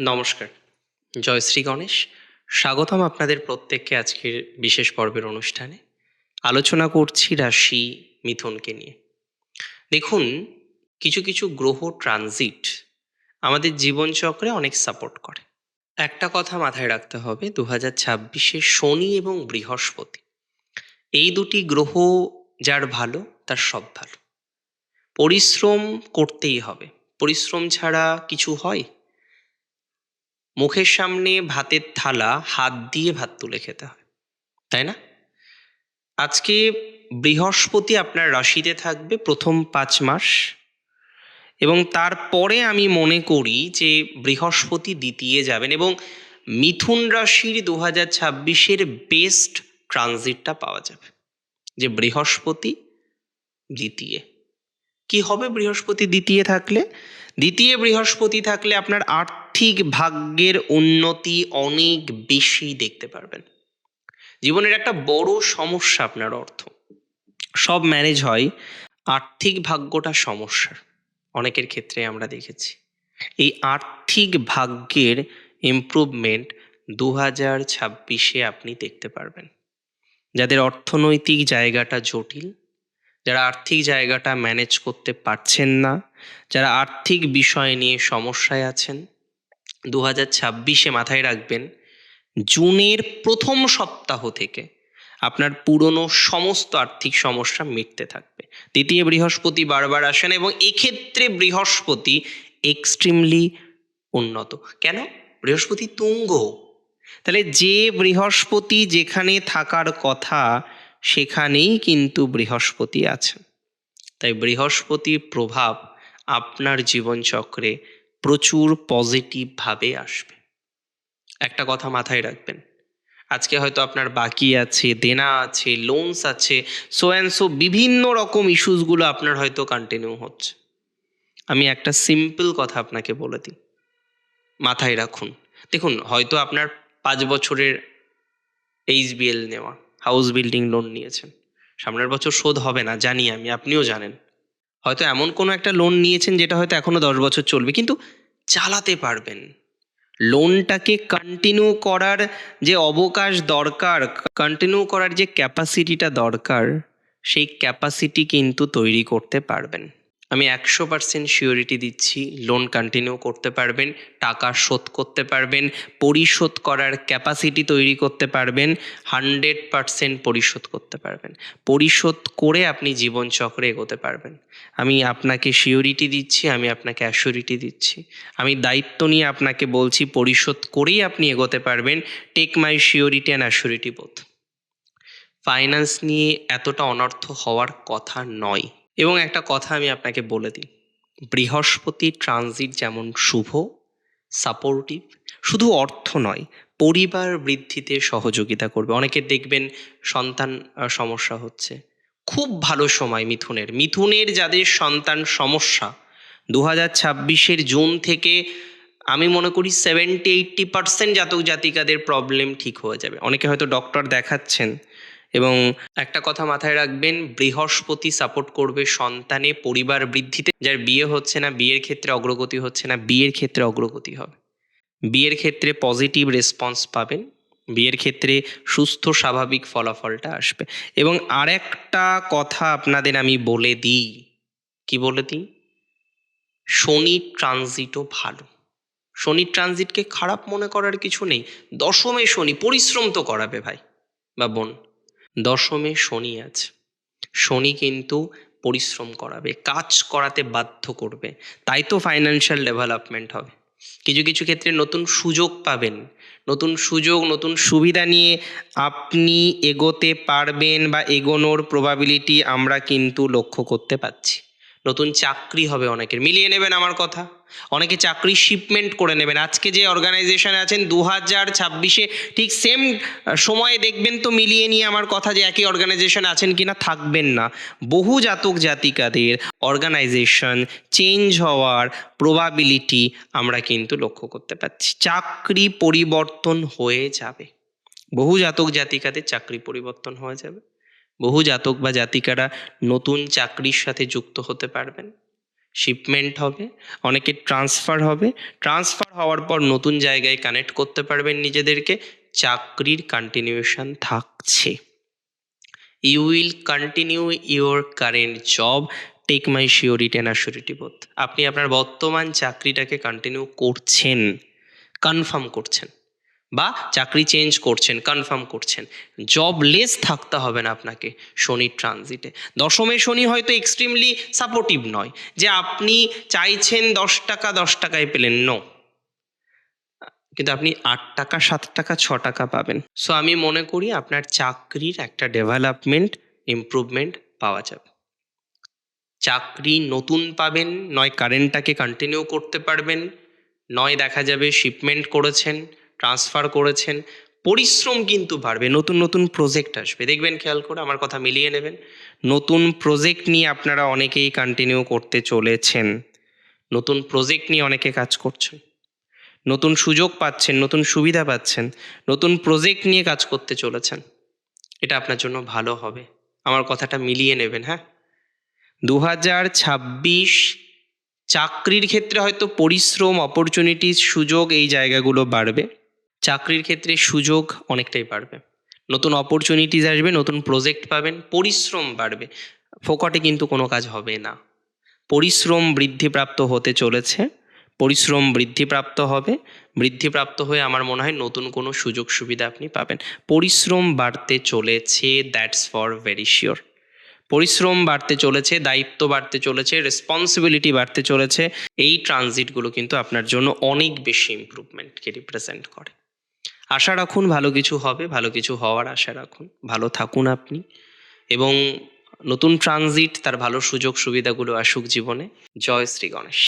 নমস্কার। জয় শ্রী গণেশ। স্বাগতম আপনাদের প্রত্যেককে আজকের বিশেষ পর্বের অনুষ্ঠানে। আলোচনা করছি রাশি মিথুনকে নিয়ে। দেখুন, কিছু কিছু গ্রহ ট্রানজিট আমাদের জীবনচক্রে অনেক সাপোর্ট করে। একটা কথা মাথায় রাখতে হবে দু হাজার ছাব্বিশে শনি এবং বৃহস্পতি। এই দুটি গ্রহ যার ভালো, তার সব ভালো। পরিশ্রম করতেই হবে। পরিশ্রম ছাড়া কিছু হয়? মুখের সামনে ভাতের থালা, হাত দিয়ে ভাত তুলে খেতে হয়। তাই না? আজকে বৃহস্পতি আপনার রাশিতে থাকবে প্রথম পাঁচ মাস এবং তারপরে আমি মনে করি যে বৃহস্পতি দ্বিতীয় যাবেন এবং মিথুন রাশির দু হাজার ছাব্বিশের বেস্ট ট্রানজিটটা পাওয়া যাবে যে বৃহস্পতি দ্বিতীয়। কি হবে বৃহস্পতি দ্বিতীয় থাকলে? দ্বিতীয় বৃহস্পতি থাকলে আপনার আর্থিক ভাগ্যের উন্নতি অনেক বেশি দেখতে পারবেন। জীবনের একটা বড় সমস্যা আপনার অর্থ। সব ম্যানেজ হয় আর্থিক ভাগ্যটা সমস্যার, অনেকের ক্ষেত্রে আমরা দেখেছি। এই আর্থিক ভাগ্যের ইমপ্রুভমেন্ট দু হাজার ছাব্বিশে আপনি দেখতে পারবেন। যাদের অর্থনৈতিক জায়গাটা জটিল যারা আর্থিক জায়গাটা ম্যানেজ করতে পারছেন না, যারা আর্থিক বিষয় নিয়ে সমস্যায় আছেন দু হাজার ছাব্বিশে মাথায় রাখবেন, জুনের প্রথম সপ্তাহ থেকে আপনার পুরনো সমস্ত আর্থিক সমস্যা মিটতে থাকবে। দ্বিতীয় বৃহস্পতি বারবার আসেন এবং এক্ষেত্রে বৃহস্পতি এক্সট্রিমলি উন্নত। কেন? বৃহস্পতি তুঙ্গ। তাহলে যে বৃহস্পতি যেখানে থাকার কথা সেখানেই কিন্তু বৃহস্পতি আছেন তাই বৃহস্পতির প্রভাব আপনার জীবনচক্রে প্রচুর পজিটিভভাবে আসবে। একটা কথা মাথায় রাখবেন। আজকে হয়তো আপনার বাকি আছে, দেনা আছে লোনস আছে সো অ্যান্ড সো বিভিন্ন রকম ইস্যুসগুলো আপনার হয়তো কন্টিনিউ হচ্ছে। আমি একটা সিম্পল কথা আপনাকে বলে দিই। মাথায় রাখুন। দেখুন, হয়তো আপনার পাঁচ বছরের এইচবিএল নেওয়া হাউস বিল্ডিং লোন নিয়েছেন। সামনের বছর শোধ হবে না, জানি আমি, আপনিও জানেন। হয়তো এমন কোনো একটা লোন নিয়েছেন যেটা হয়তো এখনও দশ বছর চলবে, কিন্তু চালাতে পারবেন। লোনটাকে কন্টিনিউ করার যে অবকাশ দরকার কন্টিনিউ করার যে ক্যাপাসিটিটা দরকার, সেই ক্যাপাসিটি কিন্তু তৈরি করতে পারবেন। আমি একশো পার্সেন্ট শিওরিটি দিচ্ছি লোন কন্টিনিউ করতে পারবেন, টাকা শোধ করতে পারবেন, পরিশোধ করার ক্যাপাসিটি তৈরি করতে পারবেন হান্ড্রেড পার্সেন্ট পরিশোধ করতে পারবেন। পরিশোধ করে আপনি জীবনচক্রে এগোতে পারবেন। আমি আপনাকে শিওরিটি দিচ্ছি, আমি আপনাকে অ্যাসিওরিটি দিচ্ছি। আমি দায়িত্ব নিয়ে আপনাকে বলছি, পরিশোধ করেই আপনি এগোতে পারবেন। Take my surety and assurity বোধ ফাইন্যান্স নিয়ে এতটা অনর্থ হওয়ার কথা নয়। এবং একটা কথা আমি আপনাকে বলে দিই। বৃহস্পতি ট্রানজিট যেমন শুভ, সাপোর্টিভ, শুধু অর্থ নয়, পরিবার বৃদ্ধিতে সহযোগিতা করবে। অনেকে দেখবেন সন্তান সমস্যা হচ্ছে। খুব ভালো সময় মিথুনের। মিথুনের যাদের সন্তান সমস্যা দু হাজার ছাব্বিশের জুন থেকে আমি মনে করি সেভেন্টি এইট্টি পার্সেন্ট জাতক জাতিকাদের প্রবলেম ঠিক হয়ে যাবে। অনেকে হয়তো ডক্টর দেখাচ্ছেন এবং একটা কথা মাথায় রাখবেন, বৃহস্পতি সাপোর্ট করবে সন্তানে পরিবার বৃদ্ধিতে। যার বিয়ে হচ্ছে না, বিয়ের ক্ষেত্রে অগ্রগতি হচ্ছে না, বিয়ের ক্ষেত্রে অগ্রগতি হবে। বিয়ের ক্ষেত্রে পজিটিভ রেসপন্স পাবেন, বিয়ের ক্ষেত্রে সুস্থ, স্বাভাবিক ফলাফলটা আসবে। এবং আরেকটা কথা আপনাদের আমি বলে দিই। কি বলে দিই? শনি ট্রানজিটও ভালো। শনি ট্রানজিটকে খারাপ মনে করার কিছু নেই। দশমে শনি পরিশ্রম তো করাবে ভাই বা বোন। দশমে শনি আছে। শনি কিন্তু পরিশ্রম করাবে, কাজ করাতে বাধ্য করবে। তাই তো ফাইন্যান্সিয়াল ডেভেলপমেন্ট হবে। কিছু কিছু ক্ষেত্রে নতুন সুযোগ পাবেন। নতুন সুযোগ, নতুন সুবিধা নিয়ে আপনি এগোতে পারবেন বা এগোনোর প্রবাবিলিটি আমরা কিন্তু লক্ষ্য করতে পাচ্ছি নতুন চাকরি হবে অনেকের। মিলিয়ে নেবেন আমার কথা। অনেকে চাকরি শিপমেন্ট করে নেবেন। আজকে যে অর্গানাইজেশনে আছেন দু হাজার ছাব্বিশে ঠিক সেম সময়ে দেখবেন তো মিলিয়ে নিয়ে আমার কথা যে একই অর্গানাইজেশন আছেন কিনা থাকবেন না। বহু জাতক জাতিকাদের অর্গানাইজেশন চেঞ্জ হওয়ার প্রবাবিলিটি আমরা কিন্তু লক্ষ্য করতে পারছি। চাকরি পরিবর্তন হয়ে যাবে। বহু জাতক জাতিকাদের চাকরি পরিবর্তন হয়ে যাবে। বহু জাতক বা জাতিকারা নতুন চাকরির সাথে যুক্ত হতে পারবেন। শিপমেন্ট হবে, অনেকে ট্রান্সফার হবে। ট্রান্সফার হওয়ার পর নতুন জায়গায় কানেক্ট করতে পারবেন নিজেদেরকে। চাকরির কন্টিনিউশন থাকছে। You will continue your current job take my surety and assurity both আপনি আপনার বর্তমান চাকরিটাকে কন্টিনিউ করছেন কনফার্ম করছেন। বা চাকরি চেঞ্জ করছেন কনফার্ম করছেন। জবলেস থাকতে হবে না আপনাকে শনির ট্রানজিটে দশমে শনি হয়তো এক্সট্রিমলি সাপোর্টিভ নয়, যে আপনি চাইছেন দশ টাকা, দশ টাকায় পেলেন নো কিন্তু আপনি আট টাকা, সাত টাকা, ছ টাকা পাবেন। সো আমি মনে করি আপনার চাকরির একটা ডেভেলপমেন্ট ইমপ্রুভমেন্ট পাওয়া যাবে। চাকরি নতুন পাবেন, নয় কারেন্টটাকে কন্টিনিউ করতে পারবেন, নয় দেখা যাবে শিপমেন্ট করেছেন ট্রান্সফার করেছেন, পরিশ্রম কিন্তু বাড়বে, নতুন নতুন প্রজেক্ট আসবে। দেখবেন খেয়াল করে আমার কথা মিলিয়ে নেবেন, নতুন প্রজেক্ট নিয়ে আপনারা অনেকেই কন্টিনিউ করতে চলেছেন, নতুন প্রজেক্ট নিয়ে অনেকে কাজ করছেন, নতুন সুযোগ পাচ্ছেন, নতুন সুবিধা পাচ্ছেন, নতুন প্রজেক্ট নিয়ে কাজ করতে চলেছেন, এটা আপনার জন্য ভালো হবে। আমার কথাটা মিলিয়ে নেবেন হ্যাঁ? দু হাজার ছাব্বিশ চাকরির ক্ষেত্রে হয়তো পরিশ্রম অপরচুনিটিস সুযোগ এই জায়গাগুলো বাড়বে। চাকরির ক্ষেত্রে সুযোগ অনেকটাই বাড়বে। নতুন অপরচুনিটিস আসবে, নতুন প্রজেক্ট পাবেন, পরিশ্রম বাড়বে। ফোকটে কিন্তু কোনো কাজ হবে না। পরিশ্রম বৃদ্ধিপ্রাপ্ত হতে চলেছে। পরিশ্রম বৃদ্ধিপ্রাপ্ত হবে। বৃদ্ধিপ্রাপ্ত হয়ে আমার মনে হয় নতুন কোনো সুযোগ সুবিধা আপনি পাবেন। পরিশ্রম বাড়তে চলেছে দ্যাটস ফর ভেরি শিওর পরিশ্রম বাড়তে চলেছে, দায়িত্ব বাড়তে চলেছে রেসপন্সিবিলিটি বাড়তে চলেছে। এই ট্রানজিটগুলো কিন্তু আপনার জন্য অনেক বেশি ইম্প্রুভমেন্টকে রিপ্রেজেন্ট করে। আশা রাখুন ভালো কিছু হবে, ভালো কিছু হওয়ার আশা রাখুন। ভালো থাকুন আপনি। এবং নতুন ট্রানজিট তার ভালো সুযোগ সুবিধাগুলো আসুক জীবনে। জয় শ্রী গণেশ।